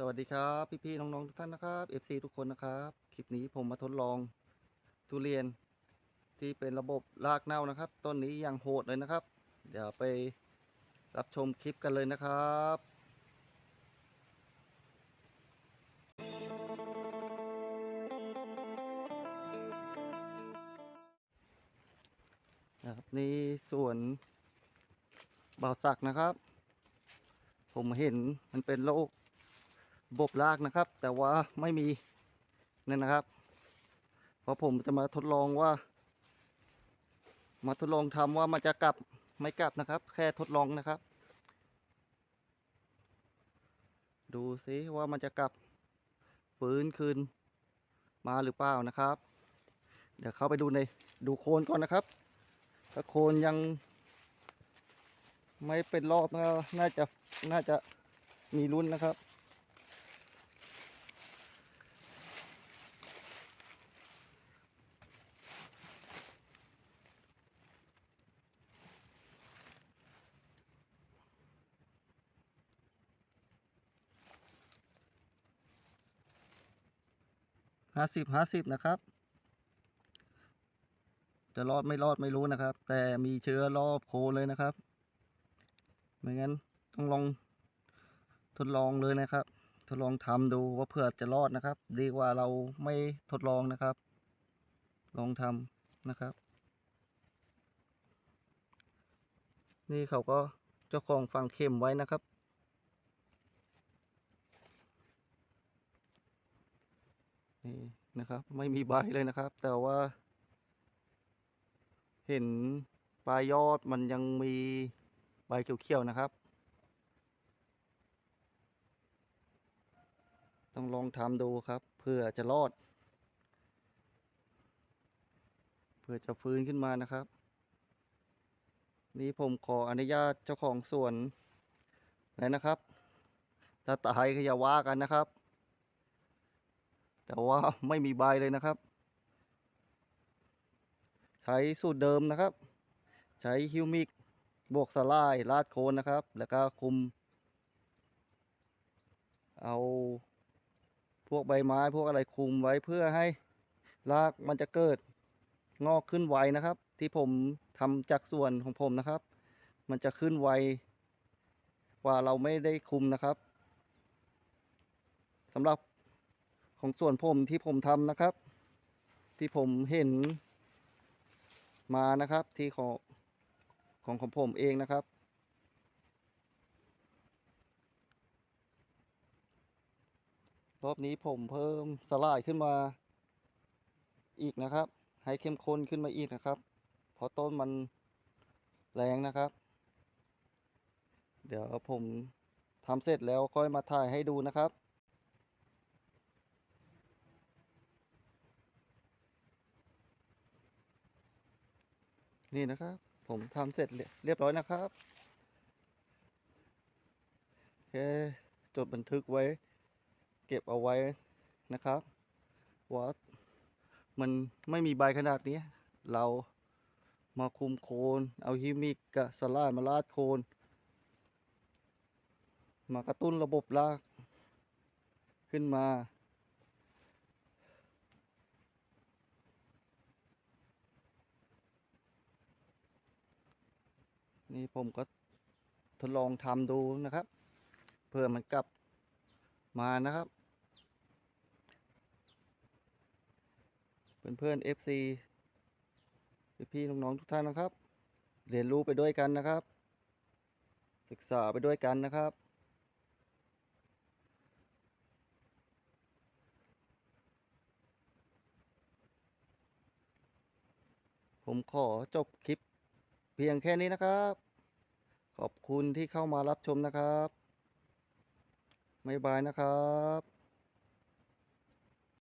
สวัสดีครับพี่ๆน้องๆทุกท่านนะครับ FC ทุกคนนะครับ คลิปนี้ผมมาทดลองทุเรียนที่เป็นระบบรากเน่านะครับ ต้นนี้ยังโหดเลยนะครับ เดี๋ยวไปรับชมคลิปกันเลยนะครับนะครับนี่ส่วนบ่าวสักนะครับ ผมเห็นมันเป็นโรค บบรากนะครับ แต่ว่าไม่มีนั่นนะครับ เพราะผมจะมาทดลองว่า มาทดลองทำว่ามันจะกลับไม่กลับนะครับ แค่ทดลองนะครับ ดูซิว่ามันจะกลับฟื้นคืนมาหรือเปล่านะครับ เดี๋ยวเข้าไปดูในดูโคนก่อนนะครับ ถ้าโคนยังไม่เป็นรอบนะน่าจะน่าจะมีลุ้นนะครับ ห้าสิบห้าสิบนะครับ จะรอดไม่รอดไม่รู้นะครับ แต่มีเชื้อรอบโคนเลยนะครับไม่งั้นต้องลองทดลองเลยนะครับ ทดลองทำดูว่าเผื่อจะรอดนะครับ ดีกว่าเราไม่ทดลองนะครับ ลองทำนะครับ นี่เขาก็เจ้าของฟังเข็มไว้นะครับ นี่นะครับ ไม่มีใบเลยนะครับ แต่ว่า เห็นปลายยอดมันยังมีใบเขียวๆนะครับ ต้องลองทำดูครับ เพื่อจะรอด เพื่อจะฟื้นขึ้นมานะครับ นี่ผมขออนุญาตเจ้าของสวนเลยนะครับ ถ้าตายก็อย่าว่ากันนะครับ แต่ว่าไม่มีใบเลยนะครับ ใช้สูตรเดิมนะครับ ใช้ฮิวมิกบวกสลายลาดโคนนะครับ แล้วก็คุม เอาพวกใบไม้พวกอะไรคุมไว้เพื่อให้รากมันจะเกิดงอกขึ้นไวนะครับ ที่ผมทำจากส่วนของผมนะครับ มันจะขึ้นไวกว่าเราไม่ได้คุมนะครับสำหรับ ของส่วนผมที่ผมทำนะครับ ที่ผมเห็นมานะครับที่ของของของผมเองนะครับ รอบนี้ผมเพิ่มสลายขึ้นมาอีกนะครับ ให้เข้มข้นขึ้นมาอีกนะครับเพราะต้นมันแรงนะครับ เดี๋ยวผมทำเสร็จแล้วค่อยมาถ่ายให้ดูนะครับ นี่นะครับ ผมทำเสร็จเรียบร้อยนะครับแค่จดบันทึกไว้ เก็บเอาไว้นะครับว่ามันไม่มีใบขนาดนี้ เรามาคุมโคน เอาฮิมิกกับสลามาลาดโคน มากระตุ้นระบบราก ขึ้นมา นี่ผมก็ทดลองทำดูนะครับ เพื่อมันกลับมานะครับ เพื่อนๆ FC พี่ๆน้องๆทุกท่านนะครับ เรียนรู้ไปด้วยกันนะครับ ศึกษาไปด้วยกันนะครับผมขอจบคลิป เพียงแค่นี้นะครับ ขอบคุณที่เข้ามารับชมนะครับบ๊ายบายนะครับ